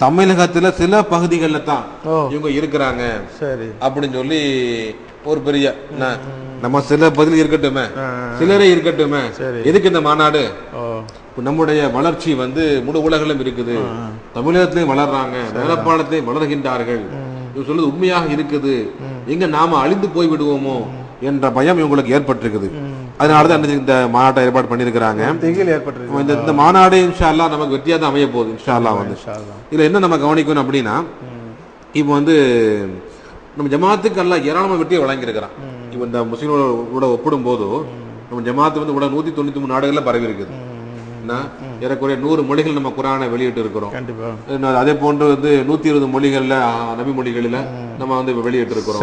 தமிழகத்துல சில பகுதிகளில் தான் இவங்க இருக்கிறாங்க. சரி. அப்படின்னு சொல்லி ஒரு பெரிய நம்ம சில பதில் இருக்கட்டுமே. சிலரே இருக்கட்டுமே. எதுக்கு இந்த மாநாடு? நம்முடைய வளர்ச்சி வந்து முழு உலகிலும் இருக்குது. தமிழகத்திலையும் வளர்றாங்க. நேரப்பாளத்திலையும் வளர்கின்றார்கள். இவங்க சொல்றது உண்மையாக இருக்குது. எங்க நாம அழிந்து போய் விடுவோமோ என்ற பயம் இவங்களுக்கு ஏற்பட்டிருக்குது. அதனாலதான் இந்த- இந்த மாநாட்டை ஏற்பாடு பண்ணியிருக்கிறாங்க. இந்த இந்த மாநாடு இன்ஷா அல்லாஹ் நமக்கு வெற்றியா தான் அமைய போகுது இன்ஷா அல்லாஹ் வந்து இதுல என்ன நம்ம கவனிக்கணும் அப்படின்னா இப்போ வந்து நம்ம ஜமாத்துக்கு எல்லாம் ஏராளமான வெற்றியை வழங்கியிருக்கிறான். இப்போ இந்த முஸ்லீம்களோட ஒப்பிடும் போது நம்ம ஜமாத்து வந்து கூட நூத்தி தொண்ணூத்தி மூணு நாடுகள்ல பரவி இருக்குது. என்ன ஏறக்குறைய நூறு மொழிகள் நம்ம குரானை வெளியிட்டு இருக்கிறோம் அதே போன்று வந்து நூத்தி இருபது மொழிகள்ல நபி மொழிகளில நம்ம வந்து வெளியிட்டு இருக்கிறோம்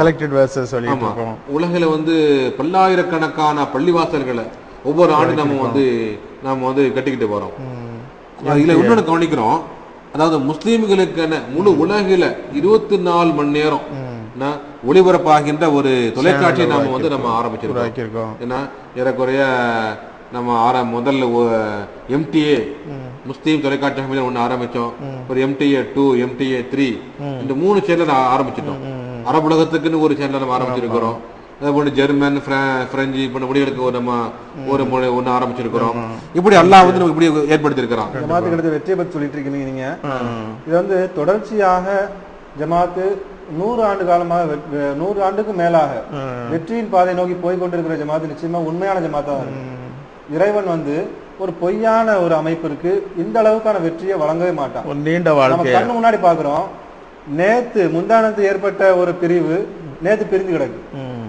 உலகில வந்து பல்லாயிரக்கணக்கான பள்ளிவாசல்களை ஒவ்வொரு ஆண்டு நம்ம வந்து நாம வந்து கட்டிக்கிட்டு வரோம் இதுல இன்னொன்னு கவனிக்கிறோம். அதாவது முஸ்லீம்களுக்கான முழு உலகில இருபத்தி நாலு மணி நேரம் ஒளிபரப்பாகின்ற ஒரு தொலைக்காட்சியை நாம வந்து நம்ம ஆரம்பிச்சிருக்கோம். ஏன்னா ஏறக்குறைய நம்ம ஆர முதல்ல எம்டிஏ முஸ்லீம் தொலைக்காட்சி அமைதியில் ஒன்று ஆரம்பிச்சோம். ஒரு எம்டிஏ டூ எம்டிஏ த்ரீ இந்த மூணு சேனல் ஆரம்பிச்சிட்டோம். அரபு உலகத்துக்குன்னு ஒரு சேனல் நம்ம ஆரம்பிச்சிருக்கிறோம். அதே போல ஜெர்மன் பிர- பிரெஞ்சு இப்ப மொழிகளுக்கு ஒரு நம்ம ஒரு மொழி ஒன்று ஆரம்பிச்சிருக்கிறோம். இப்படி அல்லாஹ் வந்து நமக்கு இப்படி ஏற்படுத்தியிருக்கிறான். ஜமாத்துக்கு எடுத்த வெற்றியை பத்தி சொல்லிட்டு இருக்கீங்க நீங்க. இது வந்து தொடர்ச்சியாக ஜமாத்து நூறு ஆண்டு காலமாக நூறு ஆண்டுக்கு மேலாக வெற்றியின் பாதை நோக்கி போய் கொண்டிருக்கிற ஜமாத்து நிச்சயமா உண்மையான ஜமாத்தா இருக்கு இறைவன் வந்து ஒரு பொய்யான ஒரு அமைப்பிற்கு இந்த அளவுக்கான வெற்றியை வழங்கவே மாட்டான். ஒரு நீண்ட நம்ம வாழ்க்கை கண்ணு முன்னாடி பாக்குறோம் நேத்து முந்தானத்து ஏற்பட்ட ஒரு பிரிவு நேத்து பிரிஞ்சு கிடக்கு. ம்.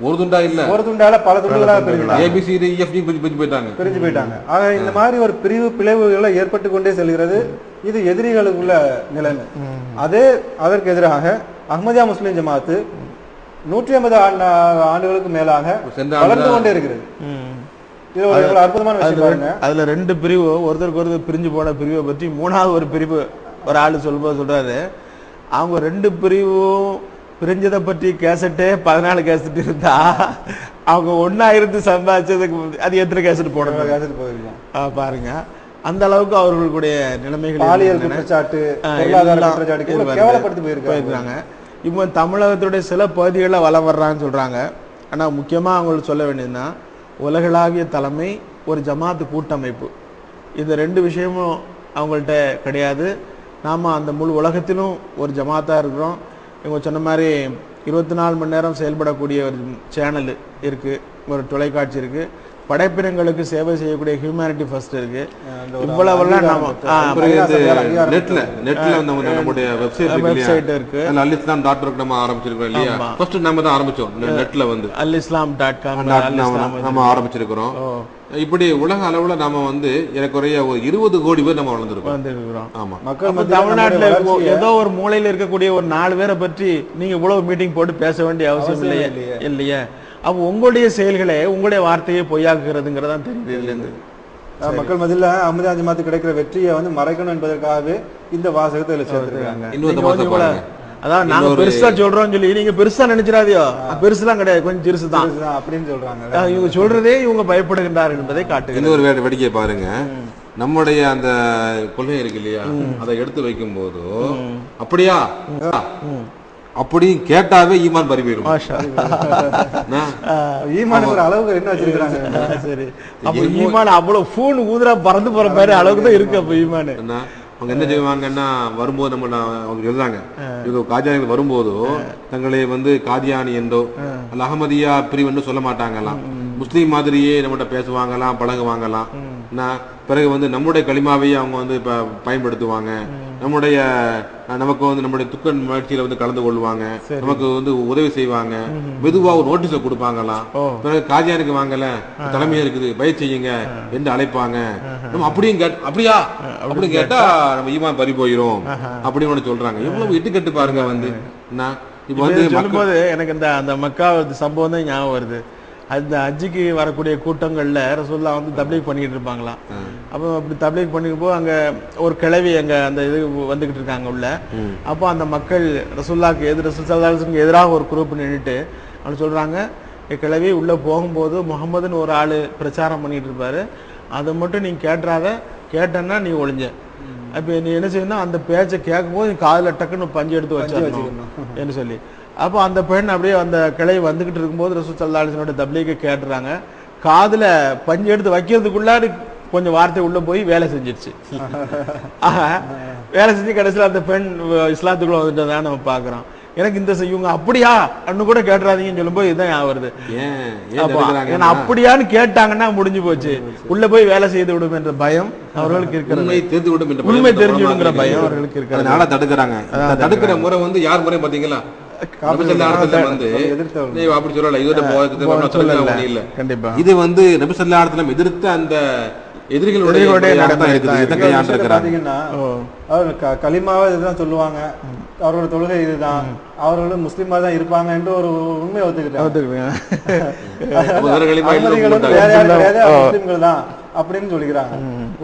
ஒரு துண்டா இல்ல? ஒரு துண்டால பல பிரிஞ்சு ஏபிசிடி இஎஃப்டி பிரிஞ்சு போயிட்டாங்க. பிரிஞ்சு போயிட்டாங்க. ஆக இந்த மாதிரி ஒரு பிரிவு பிளவுகளை ஏற்பட்டு கொண்டே செல்கிறது. இது எதிரிகளுக்குள்ள நிலைமை. அதே அதற்கு எதிராக அஹ்மதியா முஸ்லிம் ஜமாத்து நூற்றி ஐம்பது ஆண்டுகளுக்கு மேலாக வளர்ந்து கொண்டே இருக்கிறது. ம். இது ஒரு எவ்வளவு அற்புதமான விஷயம் பாருங்க. அதுல ரெண்டு பிரிவு ஒருத்தருக்கு ஒருத்தர் பிரிஞ்சு போன பிரிவை பற்றி மூணாவது ஒரு பிரிவு ஒரு ஆளு சொல்லும்போது சொல்றாரு. அவங்க ரெண்டு பிரிவும் பிரிஞ்சதை பற்றி கேசட்டே பதினாலு கேசட் இருந்தா அவங்க ஒண்ணா இருந்து சம்பாதிச்சதுக்கு அது எத்தனை கேசட் போடணும்? கேசட் போயிருக்கோம் ஆ, பாருங்க. அந்த அளவுக்கு அவர்களுடைய நிலைமைகள் பாலியல். குற்றச்சாட்டு. கேவலப்படுத்தி போயிருக்காங்க. இப்போ தமிழகத்துடைய சில பகுதிகளில் வளம் வர்றான்னு சொல்றாங்க. ஆனா முக்கியமா அவங்களுக்கு சொல்ல வேண்டியதுன்னா உலகளாவிய தலைமை ஒரு ஜமாத்து கூட்டமைப்பு. இந்த ரெண்டு விஷயமும் அவங்கள்ட்ட கிடையாது. நாம் அந்த முழு உலகத்திலும் ஒரு ஜமாத்தாக இருக்கிறோம். இவங்க சொன்ன மாதிரி இருபத்தி நாலு மணி நேரம் செயல்படக்கூடிய ஒரு சேனல் இருக்குது ஒரு தொலைக்காட்சி இருக்குது படைப்பினங்களுக்கு சேவை செய்யக்கூடிய ஹியூமனிட்டி ஃபர்ஸ்ட் இருக்கு. இவ்வளவெல்லாம் நாம ஆ, பிறகு இது அங்கீகாரம் அங்கீகாரம் நெட்ல நெட்ல நம்ம நம்முடைய வெப்சைட் வெப்சைட் இருக்கு அல் இஸ்லாம் டாட் ஒர்க் நம்ம ஆரம்பிச்சிருக்கோம் இல்லையா? ஃபர்ஸ்ட் நம்ம தான் ஆரம்பிச்சோம். நெட்ல வந்து. அல் இஸ்லாம் டாட் காம் நம்ம நம்ம ஆரம்பிச்சிருக்கிறோம். இப்படி உலக அளவுல நாம வந்து ஏறக்குறைய ஒரு இருபது கோடி பேர் நம்ம வளர்ந்துருக்கோம். ஆமா. மக்கள் தமிழ்நாட்டுல ஏதோ ஒரு மூலையில இருக்கக்கூடிய ஒரு நாலு பேரை பற்றி நீங்க இவ்வளவு மீட்டிங் போட்டு பேச வேண்டிய அவசியம் அவசியம் இல்லையே. இல்லையே. அப்ப உங்களுடைய செயல்களே உங்களுடைய வார்த்தையை பொய்யாக்குறதுங்கிறதா தெரியுது இதுல இருந்து அஹ் மக்கள் மத்தியில அஹமதியா ஜமாத்து கிடைக்கிற வெற்றியை வந்து மறைக்கணும் என்பதற்காகவே இந்த வாசகத்தை இதுல சேர்த்திருக்காங்க. அதான் நாங்க பெருசா சொல்றோம்னு சொல்லி நீங்க பெருசா நினைச்சிடாதியோ. பெருசுலாம் கிடையாது கொஞ்சம் சிறுசு தான் அப்படின்னு சொல்றாங்க இவங்க சொல்றதே இவங்க பயப்படுகின்றார் என்பதை காட்டுகிறது. இன்னொரு வேடிக்கை பாருங்க. நம்முடைய அந்த கொள்கை இருக்கு இல்லையா? அதை எடுத்து வைக்கும் போது அப்படியா? அப்படியும் கேட்டாவே ஈமான் பறி போயிடும்? ஈமானுக்கு அளவுக்கு என்ன வச்சிருக்காங்க. சரி. அப்ப ஈமான் அவ்வளவு ஃபோன் ஊதுரா பறந்து போற மாதிரி அளவுக்கு தான் இருக்கு அப்ப ஈமான். அவங்க என்ன செய்வாங்கன்னா வரும்போது நம்ம அவங்க எழுதுறாங்க இவங்க காதியானிகள் வரும்போது தங்களை வந்து காதியானி என்றோ அல்ல அகமதியா பிரிவு என்று சொல்ல மாட்டாங்களாம். முஸ்லீம் மாதிரியே நம்மகிட்ட பேசுவாங்களாம் பழகுவாங்களாம். என்ன? பிறகு வந்து நம்முடைய களிமாவையே அவங்க வந்து இப்ப பயன்படுத்துவாங்க. நம்முடைய நமக்கு வந்து நம்முடைய துக்க முயற்சியில வந்து கலந்து கொள்வாங்க. நமக்கு வந்து உதவி செய்வாங்க. மெதுவா ஒரு நோட்டீஸை கொடுப்பாங்களாம். பிறகு காதியானுக்கு வாங்கல. தலைமையா இருக்குது. பயிர் செய்யுங்க. என்று அழைப்பாங்க. நம்ம அப்படியும் கேட் அப்படியா? அப்படி கேட்டா நம்ம ஈமான் பறி போயிரும். அப்படின்னு ஒண்ணு சொல்றாங்க. எவ்வளவு இட்டுக்கட்டு பாருங்க வந்து. என்ன இப்ப வந்து சொல்லும்போது எனக்கு இந்த அந்த மக்கா சம்பவம் தான் ஞாபகம் வருது. அந்த ஹஜ்ஜிக்கு வரக்கூடிய கூட்டங்கள்ல ரசூல்லா வந்து தப்லீக் பண்ணிட்டு இருப்பாங்களாம் அப்போ அப்படி தப்லீக் பண்ணிக்கும்போது அங்க ஒரு கிழவி அங்க அந்த இது வந்துகிட்டு இருக்காங்க உள்ள. அப்போ அந்த மக்கள் ரசூல்லாக்கு எதிர் ரசூல் சல்லாஹுக்கு எதிராக ஒரு குரூப் நின்றுட்டு அவங்க சொல்றாங்க "ஏ கிழவி உள்ள போகும்போது முகமதுன்னு ஒரு ஆளு பிரச்சாரம் பண்ணிட்டு இருப்பாரு. அதை மட்டும் நீ கேட்டுறாத கேட்டேன்னா நீ ஒளிஞ்ச. அப்ப நீ என்ன செய்யணும் அந்த பேச்சை கேட்கும்போது நீ காதுல டக்குன்னு பஞ்சு எடுத்து வச்சிடணும். என்று சொல்லி. அப்போ அந்த பெண் அப்படியே அந்த கிளை வந்துகிட்டு இருக்கும்போது ரசூல் சல்லா அலிஸ்லோட தப்லீக கேட்டுறாங்க. காதுல பஞ்சு எடுத்து வைக்கிறதுக்குள்ளாடி கொஞ்சம் வார்த்தை உள்ள போய் வேலை செஞ்சிருச்சு. ஆஹா, வேலை செஞ்சு கடைசியில் அந்த பெண் இஸ்லாத்துக்குள்ள வந்துட்டதா நம்ம பார்க்கிறோம். எனக்கு இந்த இவங்க அப்படியா? அன்னு கூட கேட்டுறாதீங்கன்னு சொல்லும்போது இதுதான் ஞாபகம் வருது. ஏன்னா அப்படியான்னு கேட்டாங்கன்னா முடிஞ்சு போச்சு. உள்ள போய் வேலை செய்து விடும் என்ற பயம் அவர்களுக்கு இருக்கிறது. உண்மை தெரிந்து விடும் உண்மை தெரிஞ்சு விடுங்கிற பயம். அவர்களுக்கு இருக்கிறது. அதனால தடுக்கிறாங்க. தடுக்கிற முறை வந்து யார் முறை பாத்தீங்களா இது வந்து நபி ஸல்லல்லாஹு அலைஹி வஸல்லம் எதிர்த்த அந்த எதிரிகளுடைய எதிரிகளுடைய முறையாக தான் நடத்தை இருக்குது தான் இதை இந்த கையாண்டு விஷயத்தை இருக்கிறாங்க பாத்தீங்கன்னா ஓ. அவர்கள் க- கலிமாவை இதுதான் சொல்லுவாங்க. அவரோட தொழுகை இதுதான். அவர்களும் முஸ்லீமா தான் இருப்பாங்க என்று ஒரு உண்மையை ஒத்துக்கிட்டாங்க. தான்? அப்படின்னு சொல்லிக்கிறாங்க.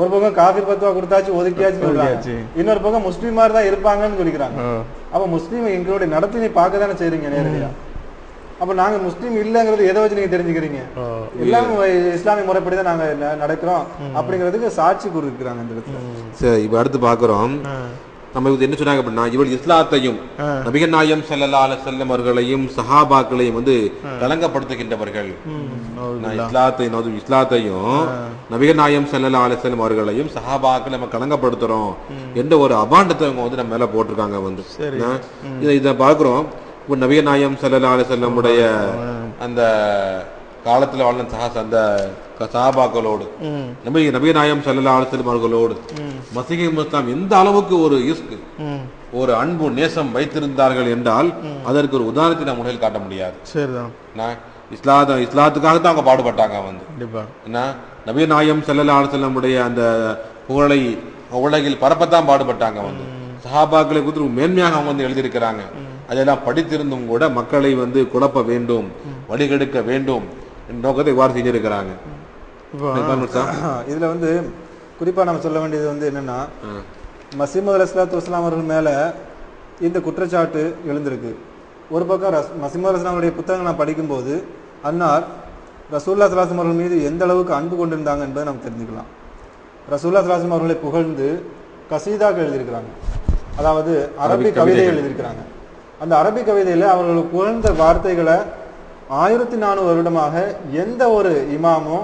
ஒரு பக்கம் காஃபி பத்துவா கொடுத்தாச்சு ஒதுக்கியாச்சு சொல்றாங்க. இன்னொரு பக்கம் முஸ்லீமா தான் இருப்பாங்கன்னு சொல்லிக்கிறாங்க. அப்ப முஸ்லீம் எங்களுடைய நடத்தை நீ பார்க்க தானே செய்றீங்க நேரடியா? அப்ப நாங்க முஸ்லீம் இல்லங்கிறது எதை வச்சு நீங்க தெரிஞ்சுக்கிறீங்க. எல்லாமே இஸ்லாமிய முறைப்படி தான் நாங்க நடக்கிறோம் அப்படிங்கிறதுக்கு சாட்சி கூறிருக்கிறாங்க இந்த இடத்துல. சரி இப்ப அடுத்து பாக்குறோம். நம்ம இது என்ன சொன்னாங்க அப்படின்னா இவள் இஸ்லாத்தையும். நபிகள் நாயம் ஸல்லல்லாஹு அலைஹி வஸல்லம் அவர்களையும் சஹாபாக்களையும் வந்து கலங்கப்படுத்துகின்றவர்கள். ம், நான் இஸ்லாத்தை அதுவும் இஸ்லாத்தையும் நபிகள் நாயம் ஸல்லல்லாஹு அலைஹி வஸல்லம் அவர்களையும் சஹாபாக்களை நம்ம கலங்கப்படுத்துறோம். என்ற ஒரு அபாண்டத்தை அவங்க வந்து நம்ம மேல போட்டிருக்காங்க வந்து? இதை இதை பார்க்கிறோம். இப்போ நபிகள் நாயம் ஸல்லல்லாஹு அலைஹி வஸல்லமுடைய அந்த காலத்துல வாழ்ந்த சஹா அந்த க- சஹாபாக்களோடு ம், நபி நபி நாயம் ஸல்லல்லாஹு அலைஹி வஸல்லம் அவர்களோடு மசீகை முஸ்லாம் எந்த அளவுக்கு ஒரு இஸ்க். ஒரு அன்பு நேசம் வைத்திருந்தார்கள் என்றால் அதற்கு ஒரு உதாரணத்தை நம்ம முறையில் காட்ட முடியாது. சரிதான்? இஸ்லாத இஸ்லாத்துக்காக தான் அவங்க பாடுபட்டாங்க வந்து. கண்டிப்பா. என்ன? நபி நாயம் ஸல்லல்லாஹு அலைஹி வஸல்லமுடைய அந்த புகழை உலகில் பரப்பத்தான் பாடுபட்டாங்க வந்து. சஹாபாக்களை குறித்து மேன்மையாக அவங்க வந்து எழுதியிருக்கிறாங்க. அதெல்லாம் படித்திருந்தும் கூட மக்களை வந்து குழப்ப வேண்டும் வழிகெடுக்க வேண்டும் நோக்கத்தை இவ்வாறு செஞ்சிருக்கிறாங்க. இதுல வந்து குறிப்பா நம்ம சொல்ல வேண்டியது வந்து என்னன்னா மசீமது அலிஸ்லாத்து வஸ்லாம் அவர்கள் மேல இந்த குற்றச்சாட்டு எழுந்திருக்கு. ஒரு பக்கம் ரஸ் மசீமது அலிஸ்லாமுடைய புத்தகங்கள் நான் படிக்கும்போது அன்னார் ரசூல்லா சலாசம் அவர்கள் மீது எந்த அளவுக்கு அன்பு கொண்டிருந்தாங்க என்பதை நம்ம தெரிஞ்சுக்கலாம். ரசூல்லா சலாசம் அவர்களை புகழ்ந்து கசீதாக எழுதியிருக்கிறாங்க. அதாவது அரபி கவிதை எழுதியிருக்கிறாங்க. அந்த அரபி கவிதையில அவர்கள் புகழ்ந்த வார்த்தைகளை ஆயிரத்தி நானூறு வருடமாக எந்த ஒரு இமாமோ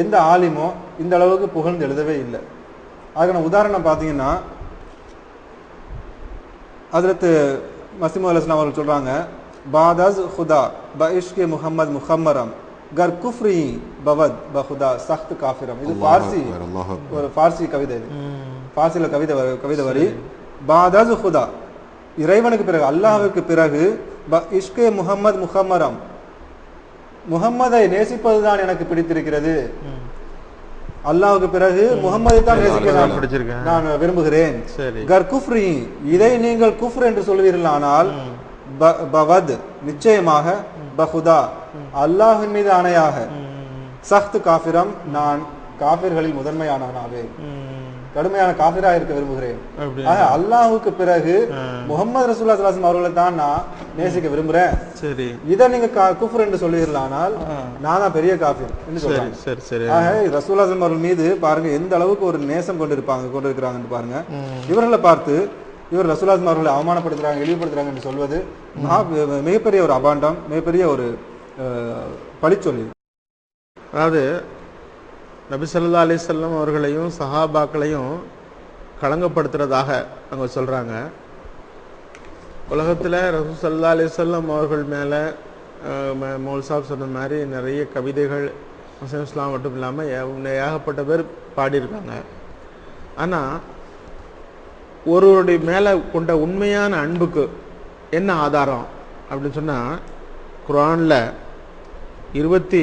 எந்த ஆலிமோ இந்த அளவுக்கு புகழ்ந்து எழுதவே இல்லை. அதுக்கான உதாரணம் பார்த்தீங்கன்னா அதிலத்து மசிமு அலுவலாம் அவர்கள் சொல்றாங்க பாதஸ் ஹுதா ப இஷ்கே முஹம்மது முஹம்மரம் கர் குஃப்ரி பவத் பஹுதா சஹ்த் காஃபிரம். இது பார்சி அக்பர், அல்லாஹ் அக்பர். ஒரு பார்சி கவிதை இது. பார்சியில கவிதை கவிதை வரி பாதஸ் ஹுதா இறைவனுக்கு பிறகு அல்லாஹ்வுக்கு பிறகு ப இஷ்கே முஹம்மது முஹம்மரம் முகம்மதை நேசிப்பதுதான் எனக்கு பிடித்திருக்கிறது. அல்லாஹ்வுக்கு பிறகு முகம்மதை தான் நேசிக்க நான் விரும்புகிறேன். சரி. கர் குஃப்ரி இதை நீங்கள் குஃப்ர் என்று சொல்வீர்களானால் பவத் நிச்சயமாக பஹுதா அல்லாஹ்வின் மீது ஆணையாக. சஹ்த் காஃபிரம் நான் காஃபிர்களில் முதன்மையானவனாவே கடுமையான காஃபிரா இருக்க விரும்புகிறேன். அல்லாஹ்வுக்கு பிறகு முகமது ரசூல்லா ஸல்லல்லாஹு அவர்களை தான் நான் நேசிக்க விரும்புறேன். சரி. இதை நீங்க குஃப்ர் என்று சொல்வீர்களானால் நான் தான் பெரிய காஃபிர் சரி சரி ஆக ரசூல்லா ஸல்லல்லாஹு அலைஹி அவர்கள் மீது பாருங்க எந்த அளவுக்கு ஒரு நேசம் கொண்டிருப்பாங்க கொண்டிருக்கிறாங்கன்னு பாருங்க. இவர்களை பார்த்து இவர் ஸல்லல்லாஹு அவர்களை அவமானப்படுத்துறாங்க இழிவுபடுத்துறாங்க என்று சொல்வது மகா- மிகப்பெரிய ஒரு அபாண்டம் மிகப்பெரிய ஒரு அஹ், பழிச்சொல் இது. அதாவது நபிசல்லா அலிசல்லம் அவர்களையும் சஹாபாக்களையும் களங்கப்படுத்துறதாக அவங்க சொல்கிறாங்க உலகத்தில் ரசூல் ஸல்லல்லாஹு அலிசல்லம் அவர்கள் மேலே அஹ், மௌல் சாப் சொன்ன மாதிரி நிறைய கவிதைகள் முஸ்லீம் இஸ்லாம் மட்டும் இல்லாமல் ஏ- ஏகப்பட்ட பேர் பாடியிருக்காங்க. ஆனால் ஒருவருடைய மேலே கொண்ட உண்மையான அன்புக்கு என்ன ஆதாரம் அப்படின்னு சொன்னால் குரானில் இருபத்தி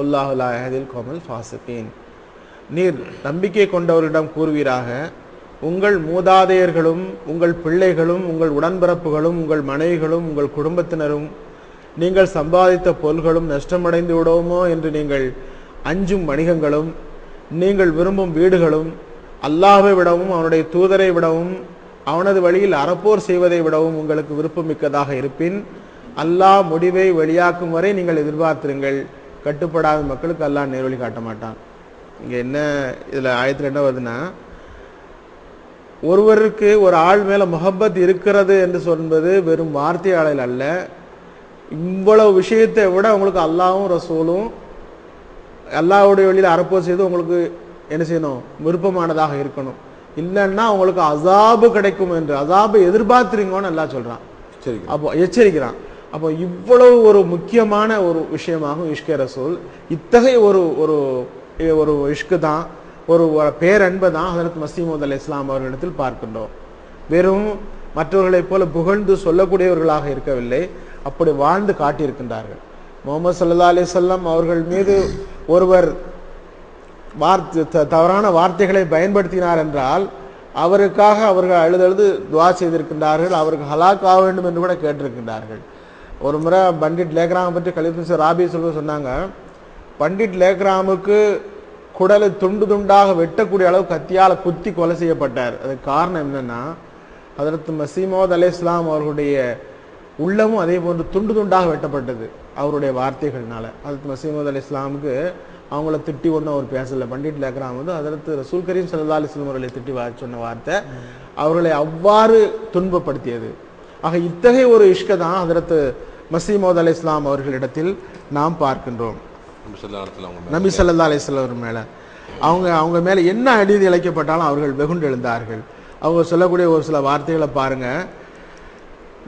அல்லாஹ் கோமல் அம்ரிஹி நீர் நம்பிக்கை கொண்டவரிடம் கூறுவீராக உங்கள் மூதாதையர்களும் உங்கள் பிள்ளைகளும் உங்கள் உடன்பிறப்புகளும் உங்கள் மனைவிகளும் உங்கள் குடும்பத்தினரும் நீங்கள் சம்பாதித்த பொருள்களும் நஷ்டமடைந்து விடுவோமோ என்று நீங்கள் அஞ்சும் வணிகங்களும் நீங்கள் விரும்பும் வீடுகளும் அல்லாஹை விடவும் அவனுடைய தூதரை விடவும் அவனது வழியில் அறப்போர் செய்வதை விடவும் உங்களுக்கு விருப்பமிக்கதாக இருப்பின் அல்லாஹ் முடிவை வெளியாக்கும் வரை நீங்கள் எதிர்பார்த்திருங்கள். கட்டுப்படாத மக்களுக்கு அல்லாஹ் நேர்வழி காட்ட மாட்டான். இங்க என்ன இதுல ஆயத்துல என்ன வருதுன்னா ஒருவருக்கு ஒரு ஆள் மேல முகப்பத் இருக்கிறது என்று சொல்வது வெறும் வார்த்தையாளர் அல்ல. இவ்வளவு விஷயத்தை விட உங்களுக்கு அல்லாஹ்வும் ரசூலும் அல்லாஹ்வுடைய வழியில் அறப்போர் செய்து உங்களுக்கு என்ன செய்யணும்? விருப்பமானதாக இருக்கணும். இல்லைன்னா உங்களுக்கு அசாபு கிடைக்கும் என்று அசாபை எதிர்பார்த்துறீங்கன்னு எல்லாம் சொல்றான். சரி அப்போ எச்சரிக்கிறான். அப்போ இவ்வளவு ஒரு முக்கியமான ஒரு விஷயமாகும் இஷ்கே ரசூல் இத்தகைய ஒரு ஒரு ஒரு இஷ்கு தான் ஒரு பேரன்பை தான் ஹசரத் மசீமது அலி இஸ்லாம் அவர்களிடத்தில் பார்க்கின்றோம். வெறும் மற்றவர்களைப் போல புகழ்ந்து சொல்லக்கூடியவர்களாக இருக்கவில்லை அப்படி வாழ்ந்து காட்டியிருக்கின்றார்கள். முகமது சல்லா அலிசல்லாம் அவர்கள் மீது ஒருவர் வார்த்தை த- தவறான வார்த்தைகளை பயன்படுத்தினார் என்றால் அவருக்காக அவர்கள் அழுதழுது துவா செய்திருக்கின்றார்கள் அவருக்கு ஹலாக் ஆக வேண்டும் என்று கூட கேட்டிருக்கின்றார்கள். ஒரு முறை பண்டிட் லேக்ராமை பற்றி கலித்து ராபி சொல்ல சொன்னாங்க. பண்டிட் லேக்ராமுக்கு குடலை துண்டு துண்டாக வெட்டக்கூடிய அளவு கத்தியால் குத்தி கொலை செய்யப்பட்டார். அதுக்கு காரணம் என்னென்னா அதற்கு மசீமோத் அலே இஸ்லாம் அவர்களுடைய உள்ளமும் அதே போன்று துண்டு துண்டாக வெட்டப்பட்டது அவருடைய வார்த்தைகள்னால. அதற்கு மசீமோத் அலி இஸ்லாமுக்கு அவங்கள திட்டி ஒன்றும் அவர் பேசலை. பண்டிட் லேக்ராம் வந்து அதற்கு ரசூல் கரீம் சல்லா அலிஸ்லாம் அவர்களை திட்டி வா சொன்ன வார்த்தை. அவர்களை அவ்வாறு துன்பப்படுத்தியது. ஆக இத்தகைய ஒரு இஷ்க தான் அதற்கு மசீமோத் அலி இஸ்லாம் அவர்களிடத்தில் நாம் பார்க்கின்றோம். நபி ஸல்லல்லாஹு அலைஹி வஸல்லம் அவங்க மேல. அவங்க அவங்க மேல என்ன அநீதி இழைக்கப்பட்டாலும் அவர்கள் வெகுண்டு எழுந்தார்கள். அவங்க சொல்லக்கூடிய ஒரு சில வார்த்தைகளை பாருங்க.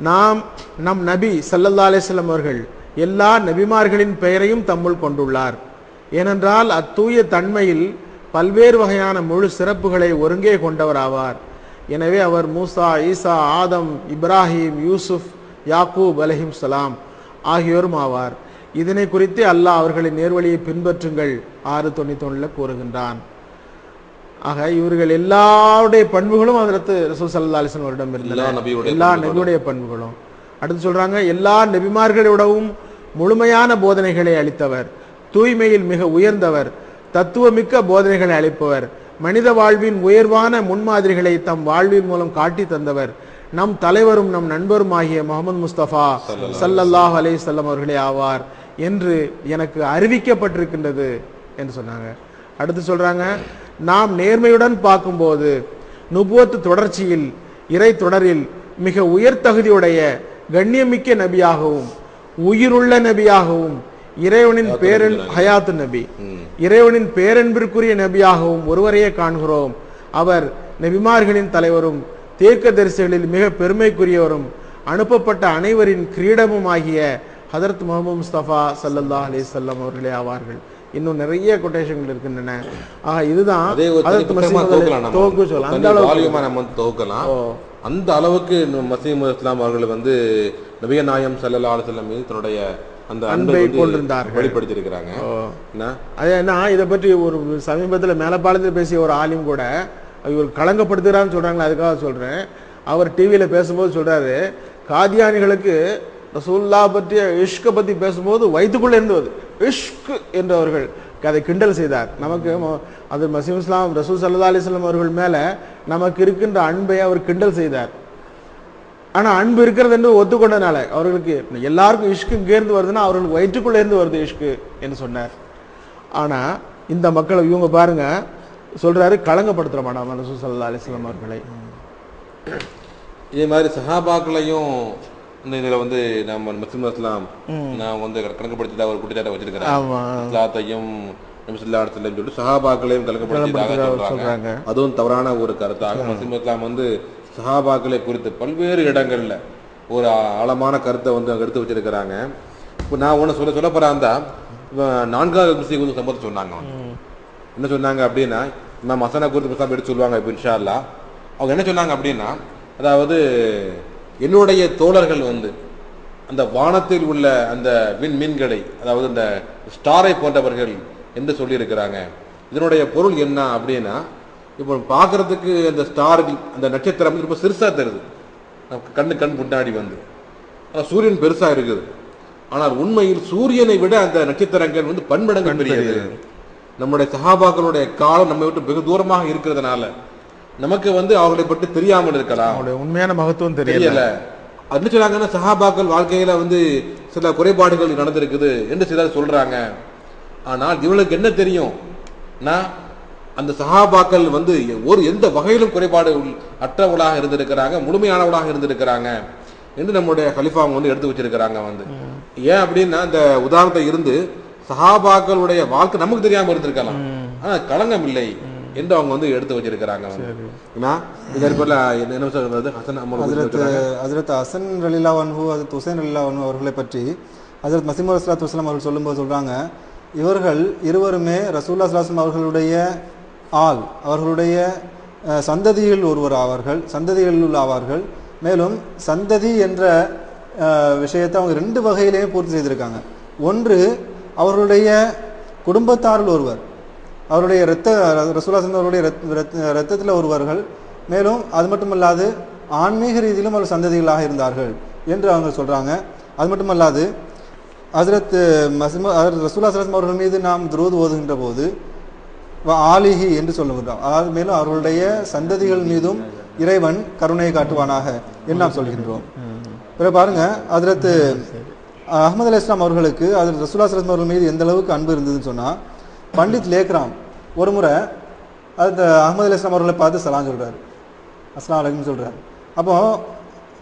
நாம் நம் நபி ஸல்லல்லாஹு அலைஹி வஸல்லம் அவர்கள் எல்லா நபிமார்களின் பெயரையும் தம்முள் கொண்டுள்ளார். ஏனென்றால் அத்தூய தன்மையில் பல்வேறு வகையான முழு சிறப்புகளை ஒருங்கே கொண்டவராவார். எனவே அவர் மூசா ஈசா ஆதம் இப்ராஹிம் யூசுப் யாக்கூப் அலைஹிம் சலாம் ஆகியோரும் ஆவார். இதனை குறித்து அல்லாஹ் அவர்களின் நேர்வழியை பின்பற்றுங்கள் ஆறு தொண்ணூத்தி ஒண்ணுல கூறுகின்றான். ஆக இவர்கள் எல்லாருடைய பண்புகளும் அதற்கு ரசூல் சல்லா எல்லா இருந்தன. நபியுடைய எல்லா பண்புகளும். நபியுடைய பண்புகளும். அடுத்து சொல்றாங்க எல்லா நபிமார்களை விடவும் முழுமையான போதனைகளை அளித்தவர். தூய்மையில் மிக உயர்ந்தவர். தத்துவமிக்க போதனைகளை அளிப்பவர். மனித வாழ்வின் உயர்வான முன்மாதிரிகளை தம் வாழ்வின் மூலம் காட்டி தந்தவர். நம் தலைவரும் நம் நண்பரும் ஆகிய முகமது முஸ்தபா ஸல்லல்லாஹு அலைஹி வஸல்லம் அவர்களே ஆவார் என்று எனக்கு அறிவிக்கப்பட்டிருக்கின்றது என்று சொன்னாங்க. அடுத்து சொல்றாங்க நாம் நேர்மையுடன் பார்க்கும்போது நுபுவத்து தொடர்ச்சியில் இறை தொடரில் மிக உயர் தகுதியுடைய கண்ணியமிக்க நபியாகவும் உயிருள்ள நபியாகவும் இறைவனின் பேரன் ஹயாத்து நபி. இறைவனின் பேரன்பிற்குரிய நபியாகவும் ஒருவரையே காண்கிறோம். அவர் நபிமார்களின் தலைவரும் தீர்க்கதரிசிகளில் மிக பெருமைக்குரியவரும் அனுப்பப்பட்ட அனைவரின் கிரீடமும் ஆகிய ஹதரத் முகமது முஸ்தபா ஸல்லல்லாஹு அலைஹி வஸல்லம் அவர்களே ஆவார்கள். இன்னும் நிறைய கொட்டேஷன்கள் இருக்கின்றன. ஆக இதுதான். தொகுக்க சொல்லலாம் அந்த அளவுக்கு நம்ம தொகுக்கலாம் அந்த அளவுக்கு மசீம் இஸ்லாம் அவர்கள் வந்து நபிய நாயம் ஸல்லல்லாஹு அலைஹி வஸல்லம் மீது தன்னுடைய அந்த அன்பை கொண்டிருந்தார்கள். வெளிப்படுத்தியிருக்கிறாங்க. அது என்ன இதை பற்றி ஒரு சமீபத்துல மேலப்பாளத்தில் பேசிய ஒரு ஆலிம் கூட இவர் களங்கப்படுத்துகிறான்னு சொல்கிறாங்களே அதுக்காக சொல்கிறேன் அவர் டிவியில் பேசும்போது சொல்கிறாரு காதியானிகளுக்கு ரசூல்லா பற்றிய இஷ்கை பற்றி பேசும்போது வயிற்றுக்குள்ளே இருந்து வருது இஷ்க் என்றவர்கள் அதை கிண்டல் செய்தார். நமக்கு அது மசீம் இஸ்லாம் ரசூல் சல்லா அலிஸ்லாம் அவர்கள் மேலே நமக்கு இருக்கின்ற அன்பை அவர் கிண்டல் செய்தார். ஆனால் அன்பு இருக்கிறது என்று ஒத்துக்கொண்டனால அவர்களுக்கு எல்லாருக்கும் இஷ்கு இங்கேருந்து வருதுன்னா அவர்களுக்கு வயிற்றுக்குள்ளேருந்து வருது இஷ்கு என்று சொன்னார். ஆனால் இந்த மக்களை இவங்க பாருங்கள் சொல்றாரு களங்கப்படுத்துற மாட்டாங்க ரசூல் சல்லா அலிஸ்லாம் அவர்களை. இதே மாதிரி சஹாபாக்களையும் இந்த இதுல வந்து நம்ம முஸ்லிம் இஸ்லாம் நான் வந்து கணக்குப்படுத்தி ஒரு குட்டிச்சாட்டை வச்சிருக்கிறேன். இஸ்லாத்தையும் சொல்லிட்டு சஹாபாக்களையும் கலக்கப்படுத்தியதாக சொல்றாங்க. அதுவும் தவறான ஒரு கருத்தாக முஸ்லிம் இஸ்லாம் வந்து சஹாபாக்களை குறித்து பல்வேறு இடங்கள்ல ஒரு ஆழமான கருத்தை வந்து அங்க எடுத்து வச்சிருக்கிறாங்க. இப்போ நான் ஒண்ணு சொல்ல சொல்ல போறாந்தா நான்காவது முஸ்லீம் வந்து சொன்னாங்க. என்ன சொன்னாங்க அப்படின்னா நான் மசானா குறித்து புத்தகம் எடுத்து சொல்லுவாங்க இப்போ இன்ஷால்லா அவங்க என்ன சொன்னாங்க அப்படின்னா அதாவது என்னுடைய தோழர்கள் வந்து அந்த வானத்தில் உள்ள அந்த விண் மீன்களை அதாவது அந்த ஸ்டாரை போன்றவர்கள் என்று சொல்லியிருக்கிறாங்க. இதனுடைய பொருள் என்ன அப்படின்னா இப்போ பார்க்கறதுக்கு அந்த ஸ்டார் அந்த நட்சத்திரம் ரொம்ப சிறுசாக தருது நமக்கு கண்ணு கண் முன்னாடி வந்து. ஆனால் சூரியன் பெருசாக இருக்குது. ஆனால் உண்மையில் சூரியனை விட அந்த நட்சத்திரங்கள் வந்து பன்மடங்கு பெரியது. நம்முடைய சஹாபாக்களுடைய காலம் நம்மை விட்டு வெகு தூரமாக இருக்கிறதுனால நமக்கு வந்து அவர்களை பற்றி தெரியாமல் இருக்கலாம். அவங்களுடைய உண்மையான மகத்துவம் தெரியல. என்ன சொல்றாங்கன்னா சஹாபாக்கள் வாழ்க்கையில வந்து சில குறைபாடுகள் நடந்திருக்குது என்று சிலர் சொல்றாங்க. ஆனால் இவங்களுக்கு என்ன தெரியும்? நான் அந்த சஹாபாக்கள் வந்து ஒரு எந்த வகையிலும் குறைபாடு அற்றவர்களாக இருந்திருக்கிறாங்க முழுமையானவர்களாக இருந்திருக்கிறாங்க என்று நம்முடைய அவங்க வந்து எடுத்து வச்சிருக்கிறாங்க வந்து. ஏன் அப்படின்னா இந்த உதாரணத்தை இருந்து சஹாபாக்களுடைய வாழ்க்கை நமக்கு தெரியாம இருந்திருக்கலாம். ஆனா களங்கம் இல்லை என்று அவங்க வந்து எடுத்து வச்சிருக்கிறாங்க. ஏன்னா இதே போல என்ன சொல்றது? ஹசன் அம்மா ஹசரத் ஹசன் ரலிலா வன்ஹு ஹசரத் ஹுசைன் ரலிலா வன்ஹு அவர்களை பற்றி ஹசரத் மசீம் அஸ்லாத்து வஸ்லாம் அவர்கள் சொல்லும்போது சொல்றாங்க இவர்கள் இருவருமே ரசூல்லா சலாஸ்லம் அவர்களுடைய ஆள் அவர்களுடைய சந்ததியில் ஒருவர் ஆவார்கள் சந்ததிகளில் உள்ள ஆவார்கள். மேலும் சந்ததி என்ற விஷயத்தை அவங்க ரெண்டு வகையிலேயே பூர்த்தி செய்திருக்காங்க. ஒன்று அவர்களுடைய குடும்பத்தாரில் ஒருவர் அவருடைய இரத்த ரசூலா அவருடைய ரத்தத்தில் ஒருவர்கள் மேலும் அது மட்டுமல்லாது ஆன்மீக ரீதியிலும் அவர் சந்ததிகளாக இருந்தார்கள் என்று அவங்க சொல்றாங்க. அது மட்டுமல்லாது ஹசரத் மசிம ஹசரத் ரசூலா சலாஸ்லம் அவர்கள் மீது நாம் துரோது ஓதுகின்ற போது ஆலிஹி என்று சொல்லுகின்றோம் அதாவது மேலும் அவர்களுடைய சந்ததிகள் மீதும் இறைவன் கருணையை காட்டுவானாக என்று நாம் சொல்கின்றோம். பிறகு பாருங்க ஹசரத் அஹமது அலி இஸ்லாம் அவர்களுக்கு அதில் ரசூலா சலம் அவர்கள் மீது எந்த அளவுக்கு அன்பு இருந்ததுன்னு சொன்னால் பண்டித் லேக்ராம் ஒரு முறை அது அஹமது அலி இஸ்லாம் அவர்களை பார்த்து சலாம் சொல்கிறார் அஸ்லாம் அலைக்கும் சொல்கிறார் அப்போ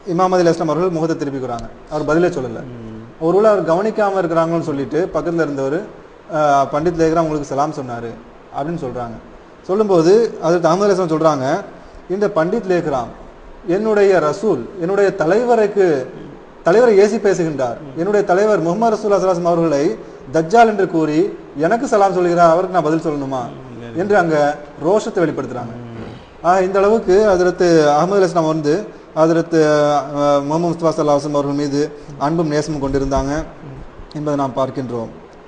இமாம் அலி இஸ்லாம் அவர்கள் முகத்தை திருப்பிக்கிறாங்க அவர் பதிலே சொல்லலை. ஒருவேளை அவர் கவனிக்காமல் இருக்கிறாங்கன்னு சொல்லிட்டு பக்கத்தில் இருந்தவர் பண்டித் லேக்ராம் உங்களுக்கு சலாம் சொன்னார் அப்படின்னு சொல்கிறாங்க சொல்லும்போது அது அஹமது அலிஸ்லாம் சொல்கிறாங்க இந்த பண்டித் லேக்ராம் என்னுடைய ரசூல் என்னுடைய தலைவருக்கு தலைவர் ஏசி பேசுகின்றார். என்னுடைய தலைவர் முகமது ரசூல்லா சலாசம் அவர்களை தஜ்ஜால் என்று கூறி எனக்கு சலாம் சொல்கிறார் அவருக்கு நான் பதில் சொல்லணுமா? என்று அங்க ரோஷத்தை வெளிப்படுத்துறாங்க. ஆக இந்த அளவுக்கு அதிரத்து அகமது அலி வந்து அதிரத்து முகமது முஸ்தபா சல்லாஹம் அவர்கள் மீது அன்பும் நேசமும் கொண்டிருந்தாங்க என்பதை நாம் பார்க்கின்றோம்.